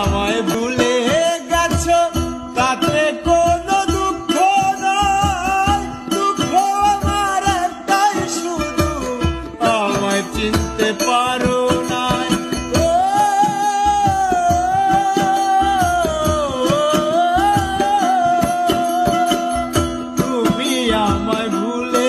আমায় ভুলে গেছো, তাতে কোনো দুঃখ নয় দুঃখ আমার তাই শুধু, আমায় চিনতে পারো না তুমি আমায় ভুলে